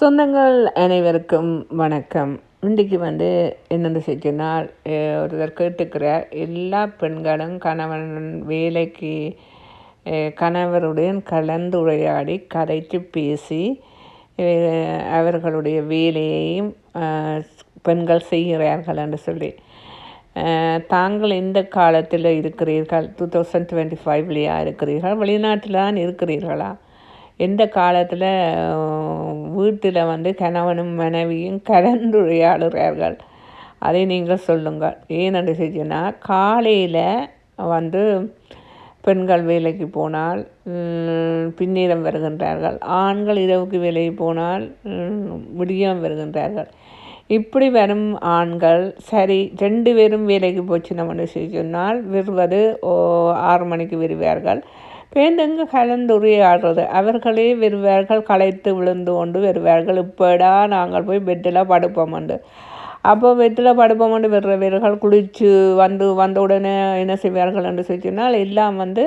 சொந்தங்கள் அனைவருக்கும் வணக்கம். இன்றைக்கு வந்து என்னென்ன செய்தினால் ஒருத்தர் கேட்டுக்கிறார். எல்லா பெண்களும் கணவன் வேலைக்கு அஹ், கணவருடன் கலந்துரையாடி கதைத்து பேசி அவர்களுடைய வேலையையும் பெண்கள் செய்கிறார்கள் என்று சொல்லி. தாங்கள் எந்த காலத்தில் இருக்கிறீர்கள்? டூ தௌசண்ட் டுவெண்ட்டி ஃபைவ்லையா இருக்கிறீர்கள்? வெளிநாட்டில் தான் இருக்கிறீர்களா? எந்த காலத்தில் வீட்டில் வந்து கணவனும் மனைவியும் கலந்துரையாடுகிறார்கள்? அதை நீங்கள் சொல்லுங்கள். ஏனென்று செஞ்சோன்னா காலையில் வந்து பெண்கள் வேலைக்கு போனால் பின்னிடம் வருகின்றார்கள். ஆண்கள் இரவுக்கு வேலைக்கு போனால் விடியம் வருகின்றார்கள். இப்படி வரும் ஆண்கள் சரி ரெண்டு பேரும் வேலைக்கு போச்சு நம்ம சொன்னால் விருவது ஓ ஆறு மணிக்கு வருவார்கள் பேருந்துங்க கலந்துரையாடுறது. அவர்களே வருவார்கள் களைத்து விழுந்து கொண்டு வருவார்கள் இப்படா நாங்கள் போய் பெட்டில் படுப்போம்ண்டு அப்போ பெட்டில் படுப்போம்ண்டு வர்றவர்கள் குளித்து வந்து வந்த உடனே என்ன செய்வார்கள் என்று சொன்னால் எல்லாம் வந்து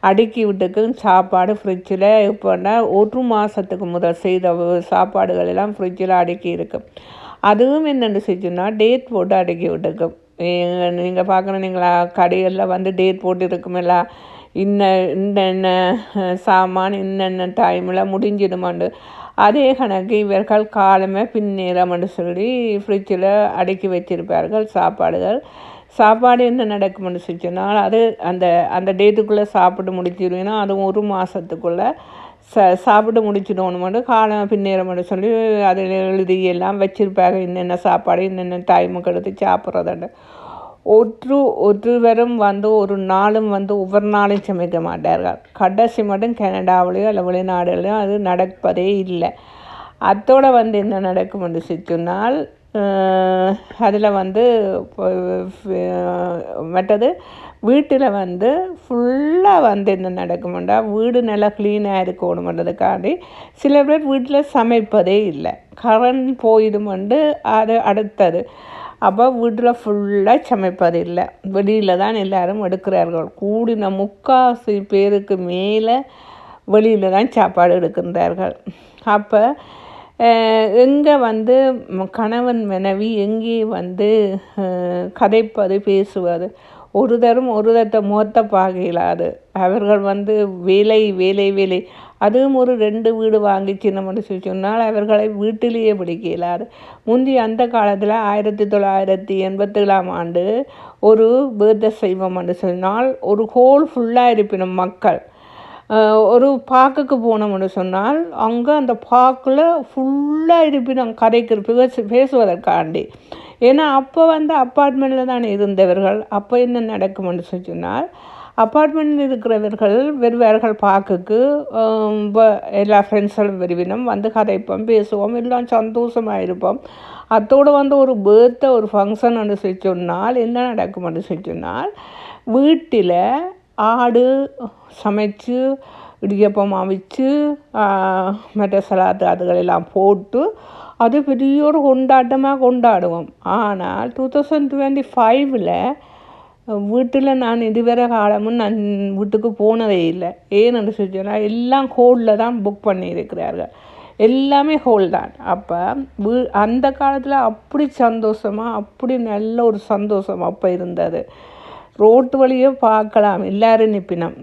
அடுக்கி விட்டுக்கும் சாப்பாடு ஃப்ரிட்ஜில் இப்போன்னா ஒரு மாதத்துக்கு முதல் செய்த சாப்பாடுகள் எல்லாம் ஃப்ரிட்ஜில் அடுக்கி இருக்கும் அதுவும் என்னென்னு செஞ்சோன்னா டேட் போட்டு அடுக்கி விட்டுக்கும் நீங்கள் பார்க்கணும் நீங்களா கடைகளில் வந்து டேட் போட்டு இருக்குமில்ல? இன்ன இன்னென்ன சாமான் இன்னென்ன டைமில் முடிஞ்சிடுமாண்டு. அதே கணக்கு இவர்கள் காலமே பின்னேறம்னு சொல்லி ஃப்ரிட்ஜில் அடுக்கி வச்சிருப்பார்கள் சாப்பாடுகள். சாப்பாடு என்ன நடக்கும்னு சொன்னால் அது அந்த அந்த டேட்டுக்குள்ளே சாப்பிட்டு முடிச்சிருவீங்கன்னா அதுவும் ஒரு மாதத்துக்குள்ளே ச சாப்பிட்டு முடிச்சிடணுமெண்டு காலம் பின்னேறம்னு சொல்லி அதில் எழுதி எல்லாம் வச்சுருப்பாங்க என்னென்ன சாப்பாடு என்னென்ன டைமுக்கு எடுத்து சாப்பிட்றதுண்டு. ஒற்று ஒருவரும் வந்து ஒரு நாளும் வந்து ஒவ்வொரு நாளும் சமைக்க மாட்டார்கள். கடைசி மட்டும் கனடாவிலையோ இல்லை வெளிநாடுலையோ அது நடப்பதே இல்லை. அத்தோடு வந்து என்ன நடக்கும் என்று சொன்னால் அதில் வந்து மற்றது வீட்டில் வந்து ஃபுல்லாக வந்து என்ன நடக்கும்டா வீடு நல்லா க்ளீனாக இருக்கணுமன்றதுக்காண்டி சில பேர் வீட்டில் சமைப்பதே இல்லை. கரண்ட் போயிடுமெண்டு அது அடுத்தது. அப்போ வீட்டில் ஃபுல்லாக சமைப்பது இல்லை. வெளியில் தான் எல்லாரும் எடுக்கிறார்கள். கூடின முக்காசி பேருக்கு மேலே வெளியில் தான் சாப்பாடு எடுக்கின்றார்கள். அப்போ எங்கே வந்து கணவன் மனைவி எங்கே வந்து கதைப்பது பேசுவது? ஒருதரும் ஒருதத்தை முகத்தை பார்க்கலாது அவர்கள் வந்து வேலை வேலை வேலை. அதுவும் ஒரு ரெண்டு வீடு வாங்கிச்சு நம்ம சொன்னால் அவர்களை வீட்டிலேயே பிடிக்க இயலாது முந்தி அந்த காலத்தில் ஆயிரத்தி தொள்ளாயிரத்தி எண்பத்தேழாம் ஆண்டு ஒரு பேர்தை என்று சொன்னால் ஒரு ஹோல் ஃபுல்லாக இருப்பினும் மக்கள் ஒரு பார்க்குக்கு போனோம்னு சொன்னால் அங்கே அந்த பார்க்கில் ஃபுல்லாக இருப்பினும் கதைக்கு பேசு பேசுவதற்காண்டி. ஏன்னா அப்போ வந்து அப்பார்ட்மெண்ட்டில் தான் இருந்தவர்கள். அப்போ என்ன நடக்கும்னு சொன்னால் அப்பார்ட்மெண்ட்டில் இருக்கிறவர்கள் வருவார்கள் பார்க்குக்கு எல்லா ஃப்ரெண்ட்ஸும் வருவினோம் வந்து கதைப்போம் பேசுவோம் எல்லாம் சந்தோஷமாக இருப்போம் அத்தோடு வந்து ஒரு பேர்த்தை ஒரு ஃபங்க்ஷன் சொல்லி சொன்னால் என்ன நடக்கும்னு சொல்லி சொன்னால் வீட்டில் ஆடு சமைச்சு இடியப்பம் அவிச்சு மற்ற சலாத்து அதுகளெல்லாம் போட்டு அது பெரிய ஒரு கொண்டாட்டமாக கொண்டாடுவோம். ஆனால் டூ தௌசண்ட் டுவெண்ட்டி ஃபைவ்ல வீட்டில் நான் இதுவரை காலமும் நான் வீட்டுக்கு போனதே இல்லை. ஏன்னு சொன்னால் எல்லாம் ஹோலில் தான் புக் பண்ணியிருக்கிறார்கள். எல்லாமே ஹோல் தான். அப்போ வீ அந்த காலத்தில் அப்படி சந்தோஷமாக அப்படி நல்ல ஒரு சந்தோஷம் அப்போ இருந்தது. ரோட்டு வழியே பார்க்கலாம் எல்லோரும் நிற்பினோம்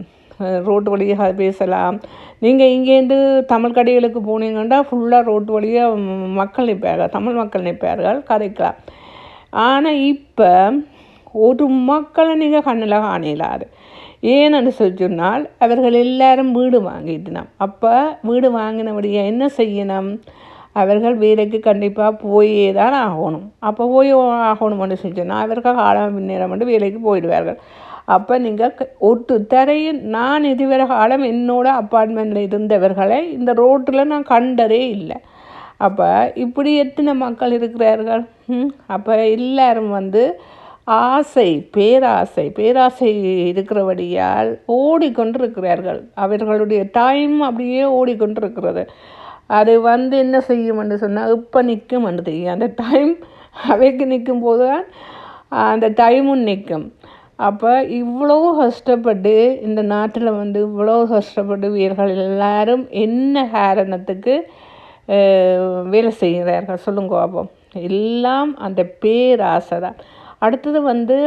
ரோட்டு வழியாக பேசலாம். நீங்கள் இங்கேருந்து தமிழ் கடைகளுக்கு போனீங்கன்னா ஃபுல்லாக ரோட்டு வழியாக மக்கள் நிற்பார்கள் தமிழ் மக்கள் நிற்பார்கள் கதைக்கலாம். ஆனால் இப்போ ஒரு மக்களை நீங்கள் கண்ணில் காணலாது. ஏன்னு சொல்லி சொன்னால் அவர்கள் எல்லாரும் வீடு வாங்கிட்டணும் அப்போ வீடு வாங்கினபடியே என்ன செய்யணும்? அவர்கள் வேலைக்கு கண்டிப்பாக போயே தான் ஆகணும். அப்போ போய் ஆகணும்னு சொல்லி சொன்னால் அவர்கள் காலம் பின்னேறம் வந்து வேலைக்கு போயிடுவார்கள். அப்போ நீங்கள் ஒட்டு தரையில் நான் இதுவரை காலம் என்னோட அப்பார்ட்மெண்ட்டில் இருந்தவர்களை இந்த ரோட்டில் நான் கண்டதே இல்லை. அப்போ இப்படி எத்தனை மக்கள் இருக்கிறார்கள்? அப்போ எல்லாரும் வந்து ஆசை பேராசை பேராசை இருக்கிறபடியால் ஓடிக்கொண்டிருக்கிறார்கள். அவர்களுடைய டைம் அப்படியே ஓடிக்கொண்டிருக்கிறது. அது வந்து என்ன செய்யும்னு சொன்னால் இப்போ நிற்கும் தெரியும். அந்த டைம் அவைக்கு நிற்கும் போது தான் அந்த டைமும் நிற்கும். அப்போ இவ்வளோ கஷ்டப்பட்டு இந்த நாட்டில் வந்து இவ்வளோ கஷ்டப்பட்டு வீரர்கள் எல்லாரும் என்ன காரணத்துக்கு வேலை செய்கிறார்கள்? சொல்லுங்க பாப்போம். எல்லாம் அந்த பேராசை தான். அடுத்தது வந்து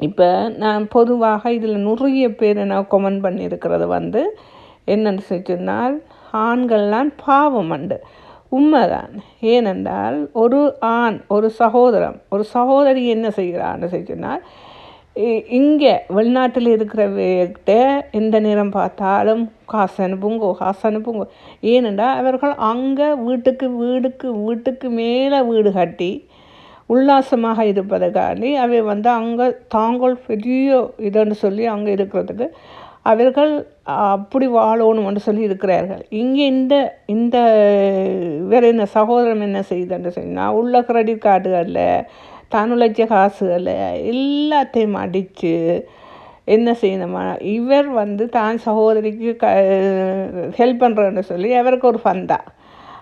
இப்போ நான் பொதுவாக இதில் நிறைய பேர் நான் கொமெண்ட் பண்ணியிருக்கிறது வந்து என்னென்னு சொன்னால் ஆண்கள்லாம் பாவம் அண்டு உண்மைதான். ஏனென்றால் ஒரு ஆண் ஒரு சகோதரம் ஒரு சகோதரி என்ன செய்கிறான்னு சொன்னால் இங்கே வெளிநாட்டில் இருக்கிறவர்கிட்ட எந்த நேரம் பார்த்தாலும் காசு அனுப்புங்கோ காசு அனுப்புங்கோ. ஏனென்றால் அவர்கள் அங்கே வீட்டுக்கு வீடுக்கு வீட்டுக்கு மேலே வீடு கட்டி உல்லாசமாக இருப்பதற்காண்டி அவை வந்து அங்கே தாங்கள் பெரிய இதுன்னு சொல்லி அங்கே இருக்கிறதுக்கு அவர்கள் அப்படி வாழணும்னு சொல்லி இருக்கிறார்கள். இங்கே இந்த இந்த வேறு என்ன சகோதரன் என்ன செய்யுதுன்னு சொன்னால் உள்ள கிரெடிட் கார்டுகளில் தான் உழைச்ச காசுகளை எல்லாத்தையும் அடித்து என்ன செய்யணுமா? இவர் வந்து தான் சகோதரிக்கு க ஹெல்ப் பண்ணுறேன்னு சொல்லி அவருக்கு ஒரு ஃபந்தா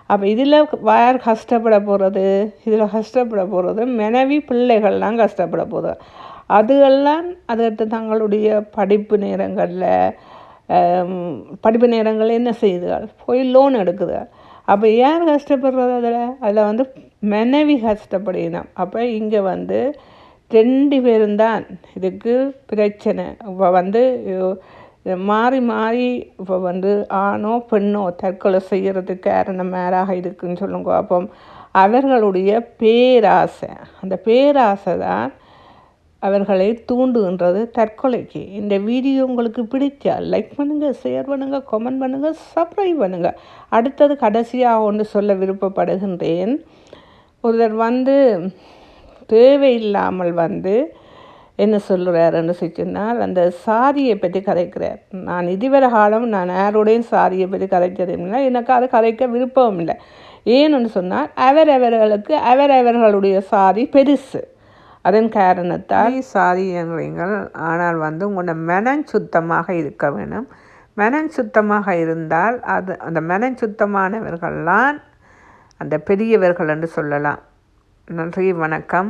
அப்போ இதில் யார் கஷ்டப்பட போகிறது இதில் கஷ்டப்பட போகிறது மனைவி பிள்ளைகள்லாம் கஷ்டப்பட போகுது அதுகெல்லாம் அதுக்கு தங்களுடைய படிப்பு நேரங்களில் படிப்பு நேரங்களில் என்ன செய்யுதுகள் போய் லோன் எடுக்குது அப்போ யார் கஷ்டப்படுறது அதில்? அதில் வந்து மனைவி கஷ்டப்படினோம் அப்போ இங்கே வந்து ரெண்டு பேரும் தான் இதுக்கு பிரச்சனை. இப்போ வந்து மாறி மாறி இப்போ வந்து ஆணோ பெண்ணோ தற்கொலை செய்கிறதுக்கு காரணம் மேராக இருக்குன்னு சொல்லுங்க அப்போ அவர்களுடைய பேராசை அந்த பேராசை தான் அவர்களை தூண்டுகின்றது தற்கொலைக்கு. இந்த வீடியோ உங்களுக்கு பிடிச்சா லைக் பண்ணுங்கள் ஷேர் பண்ணுங்கள் கமெண்ட் பண்ணுங்கள் சப்ஸ்கிரைப் பண்ணுங்கள் அடுத்தது கடைசியாக ஒன்று சொல்ல விருப்பப்படுகின்றேன். ஒருத்தர் வந்து தேவையில்லாமல் வந்து என்ன சொல்கிறாருன்னு சொன்னால் அந்த சாரியை பற்றி கதைக்கிறார். நான் இதுவரை காலம் நான் யாரோடையும் சாரியை பற்றி கதைச்சதும் இல்லை. எனக்கு அதை கதைக்க விருப்பம் இல்லை. ஏன்னு சொன்னால் அவரவர்களுக்கு அவரவர்களுடைய சாரி பெருசு. அதன் காரணத்தால் சாரி என்றீங்கள் ஆனால் வந்து உங்களோட மனம் சுத்தமாக இருக்க வேணும் மனம் சுத்தமாக இருந்தால் அது அந்த மனம் சுத்தமானவர்கள்லாம் அந்த பெரியவர்கள் என்று சொல்லலாம். நன்றி வணக்கம்.